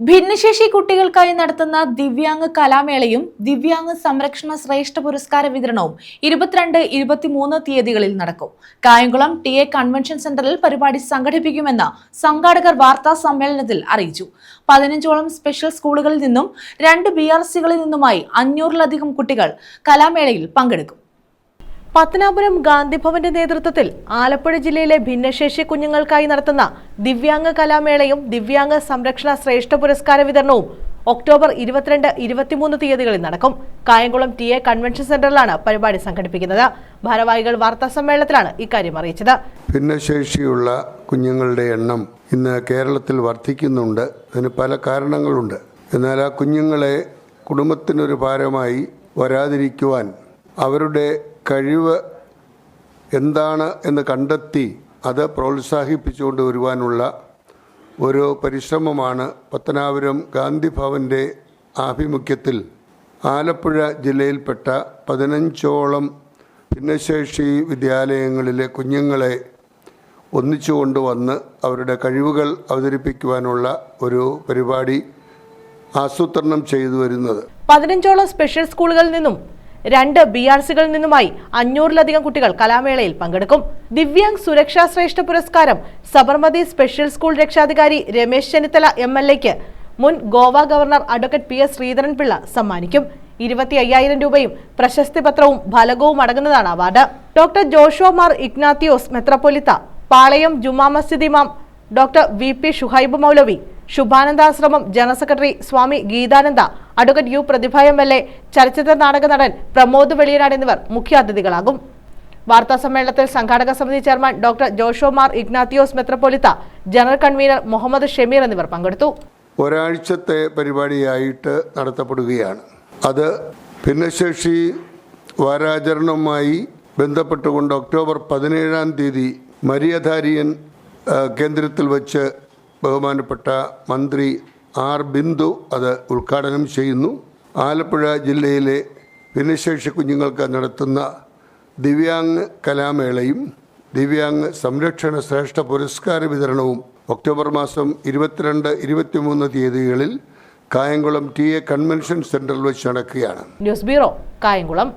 ഭിന്നശേഷി കുട്ടികൾക്കായി നടത്തുന്ന ദിവ്യാംഗ കലാമേളയും ദിവ്യാംഗ സംരക്ഷണ ശ്രേഷ്ഠ പുരസ്കാര വിതരണവും ഇരുപത്തിരണ്ട് ഇരുപത്തിമൂന്ന് തീയതികളിൽ നടക്കും. കായംകുളം ടി എ കൺവെൻഷൻ സെന്ററിൽ പരിപാടി സംഘടിപ്പിക്കുമെന്ന് സംഘാടകർ വാർത്താ സമ്മേളനത്തിൽ അറിയിച്ചു. പതിനഞ്ചോളം സ്പെഷ്യൽ സ്കൂളുകളിൽ നിന്നും രണ്ട് ബി ആർ സികളിൽ നിന്നുമായി അഞ്ഞൂറിലധികം കുട്ടികൾ കലാമേളയിൽ പങ്കെടുക്കും. പത്തനാപുരം ഗാന്ധിഭവന്റെ നേതൃത്വത്തിൽ ആലപ്പുഴ ജില്ലയിലെ ഭിന്നശേഷി കുഞ്ഞുങ്ങൾക്കായി നടത്തുന്ന ദിവ്യാംഗ കലാമേളയും ദിവ്യാംഗ സംരക്ഷണ ശ്രേഷ്ഠ പുരസ്കാര വിതരണവും ഒക്ടോബർ ഇരുപത്തിരണ്ട് ഇരുപത്തിമൂന്ന് തീയതികളിൽ നടക്കും. കായംകുളം ടി എ കൺവെൻഷൻ സെന്ററിലാണ് പരിപാടി സംഘടിപ്പിക്കുന്നത്. ഭാരവാഹികൾ വാർത്താ സമ്മേളനത്തിലാണ് ഇക്കാര്യം അറിയിച്ചത്. ഭിന്നശേഷിയുള്ള കുഞ്ഞുങ്ങളുടെ എണ്ണം ഇന്ന് കേരളത്തിൽ വർദ്ധിക്കുന്നുണ്ട്. അതിന് പല കാരണങ്ങളുണ്ട്. എന്നാൽ ആ കുഞ്ഞുങ്ങളെ കുടുംബത്തിനൊരു ഭാരമായി വരാതിരിക്കുവാൻ അവരുടെ കഴിവ് എന്താണ് എന്ന് കണ്ടെത്തി അത് പ്രോത്സാഹിപ്പിച്ചുകൊണ്ട് വരുവാനുള്ള ഒരു പരിശ്രമമാണ് പത്തനാപുരം ഗാന്ധി ഭവന്റെ ആഭിമുഖ്യത്തിൽ ആലപ്പുഴ ജില്ലയിൽപ്പെട്ട പതിനഞ്ചോളം ഭിന്നശേഷി വിദ്യാലയങ്ങളിലെ കുഞ്ഞുങ്ങളെ ഒന്നിച്ചു കൊണ്ടുവന്ന് അവരുടെ കഴിവുകൾ അവതരിപ്പിക്കുവാനുള്ള ഒരു പരിപാടി ആസൂത്രണം ചെയ്തു വരുന്നത്. പതിനഞ്ചോളം സ്പെഷ്യൽ സ്കൂളുകളിൽ നിന്നും രണ്ട് ബി ആർ സികളിൽ നിന്നുമായി അഞ്ഞൂറിലധികം കുട്ടികൾ കലാമേളയിൽ പങ്കെടുക്കും. ദിവ്യാംഗ് സുരക്ഷാ ശ്രേഷ്ഠ പുരസ്കാരം സബർമതി സ്പെഷ്യൽ സ്കൂൾ രക്ഷാധികാരി രമേശ് ചെന്നിത്തല എം എൽ എക്ക് മുൻ Goa governor advocate P S Sreedharan Pillai സമ്മാനിക്കും. ഇരുപത്തി അയ്യായിരം രൂപയും പ്രശസ്തി പത്രവും ഫലകവും അടങ്ങുന്നതാണ് award. Doctor ജോഷോ Mar Ignatius മെത്രപ്പൊലിത്ത Palayam Juma Masjid ഇമാം doctor V P Shuhaib Moulavi Shubhanandashramam general secretary Swami Geethananda advocate U Prathibha M L A ചലച്ചിത്ര നാടക നടൻ പ്രമോദ് വെളിയനാട് എന്നിവർ മുഖ്യാതിഥികളാകും. വാർത്താ സമ്മേളനത്തിൽ സംഘാടക സമിതി ചെയർമാൻ ഡോക്ടർ ജോഷോ മാർ ഇഗ്നാത്തിയോസ് മെത്രപ്പൊലിത്ത ജനറൽ കൺവീനർ മുഹമ്മദ് ഷമീർ എന്നിവർ പങ്കെടുത്തു. ഒരാഴ്ചത്തെ പരിപാടിയായിട്ട് നടത്തപ്പെടുകയാണ്. അത് ഭിന്നശേഷി വാരാചരണവുമായി ബന്ധപ്പെട്ടുകൊണ്ട് ഒക്ടോബർ പതിനേഴാം തീയതി മരിയധാരിയൻ കേന്ദ്രത്തിൽ വച്ച് ബഹുമാനപ്പെട്ട മന്ത്രി ആർ ബിന്ദു അത് ഉദ്ഘാടനം ചെയ്യുന്നു. ആലപ്പുഴ ജില്ലയിലെ ഭിന്നശേഷി കുഞ്ഞുങ്ങൾക്ക് നടത്തുന്ന ദിവ്യാംഗ് കലാമേളയും ദിവ്യാംഗ് സംരക്ഷണ ശ്രേഷ്ഠ പുരസ്കാര വിതരണവും ഒക്ടോബർ മാസം ഇരുപത്തിരണ്ട് ഇരുപത്തിമൂന്ന് തീയതികളിൽ കായംകുളം ടി എ കൺവെൻഷൻ സെന്ററിൽ വെച്ച് നടക്കുകയാണ്. News bureau Kayamkulam.